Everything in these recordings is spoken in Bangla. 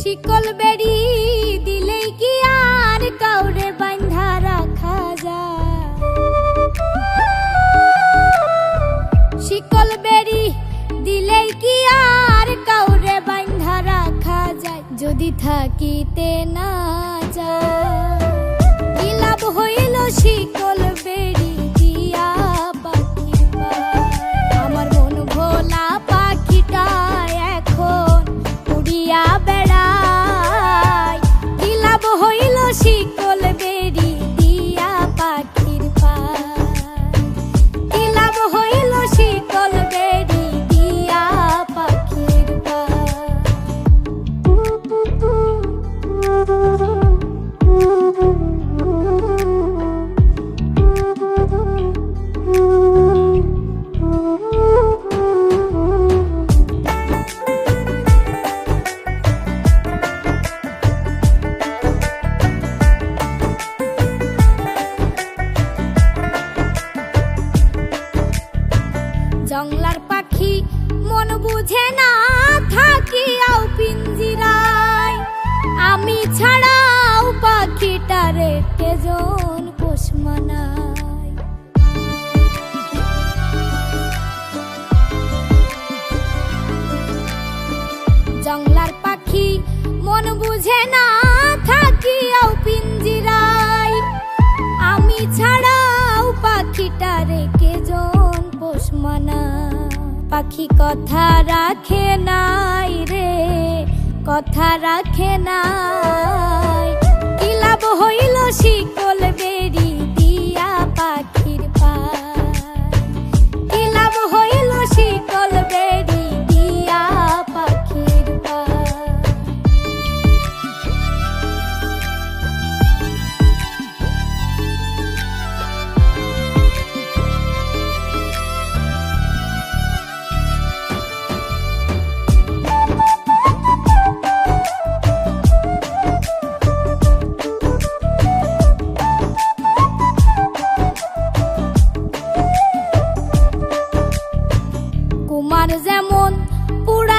শিকল দিলেই কি আর বান্ধা রাখা যায়? শিকল দিলেই কি আর বান্ধা রাখা যায়? যদি থাকিতে না যায় কি লাভ জংলার পাখি, মন বুঝে না থাকিয়াও পিঞ্জিরায় আমি ছাড়াও পাখিটা রেখে জন পোষ পাখি কথা রাখে নাই রে, কথা রাখে নাই। কি লাভ হইল শিকল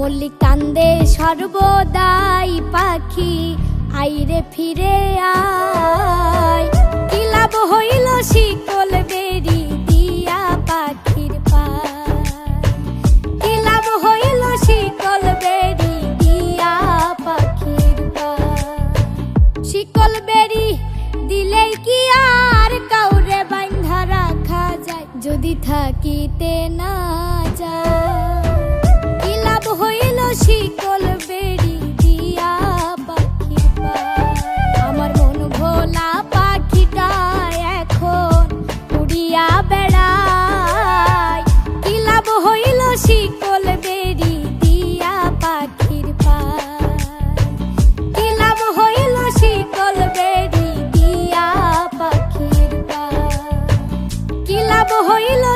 মল্লিক কান্দে সর্বদাই পাখি, আইরে ফিরে আয়। কি লাভ হইল শিকল বেরি দিয়া পাখির পায়? কি হইল শিকল বেরি দিয়া পাখির শিকল বেরি দিলেই কি আর কাউরে বান্ধা রাখা যায়? যদি থাকিতে না যায়।